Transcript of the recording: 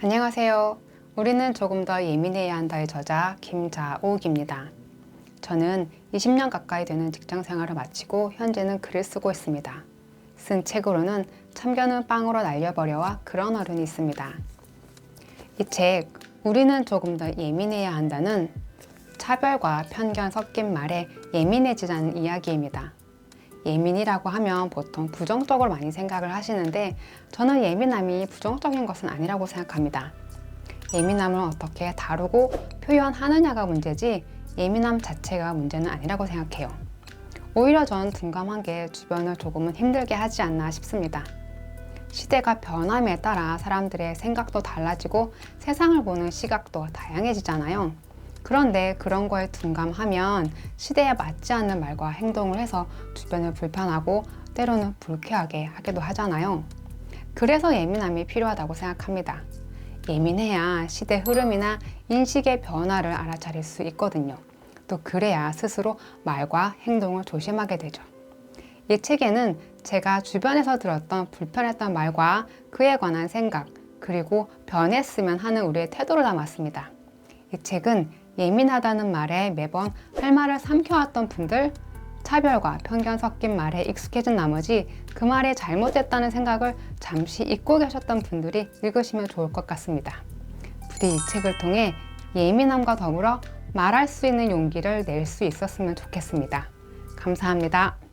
안녕하세요. 우리는 조금 더 예민해야 한다의 저자 김자옥입니다. 저는 20년 가까이 되는 직장 생활을 마치고 현재는 글을 쓰고 있습니다. 쓴 책으로는 참견은 빵으로 날려버려와 그런 어른이 있습니다. 이 책, 우리는 조금 더 예민해야 한다는 차별과 편견 섞인 말에 예민해지자는 이야기입니다. 예민이라고 하면 보통 부정적으로 많이 생각을 하시는데 저는 예민함이 부정적인 것은 아니라고 생각합니다. 예민함을 어떻게 다루고 표현하느냐가 문제지 예민함 자체가 문제는 아니라고 생각해요. 오히려 전 둔감한 게 주변을 조금은 힘들게 하지 않나 싶습니다. 시대가 변함에 따라 사람들의 생각도 달라지고 세상을 보는 시각도 다양해지잖아요. 그런데 그런 거에 둔감하면 시대에 맞지 않는 말과 행동을 해서 주변을 불편하고 때로는 불쾌하게 하기도 하잖아요. 그래서 예민함이 필요하다고 생각합니다. 예민해야 시대 흐름이나 인식의 변화를 알아차릴 수 있거든요. 또 그래야 스스로 말과 행동을 조심하게 되죠. 이 책에는 제가 주변에서 들었던 불편했던 말과 그에 관한 생각, 그리고 변했으면 하는 우리의 태도를 담았습니다. 이 책은 예민하다는 말에 매번 할 말을 삼켜왔던 분들, 차별과 편견 섞인 말에 익숙해진 나머지 그 말이 잘못됐다는 생각을 잠시 잊고 계셨던 분들이 읽으시면 좋을 것 같습니다. 부디 이 책을 통해 예민함과 더불어 말할 수 있는 용기를 낼 수 있었으면 좋겠습니다. 감사합니다.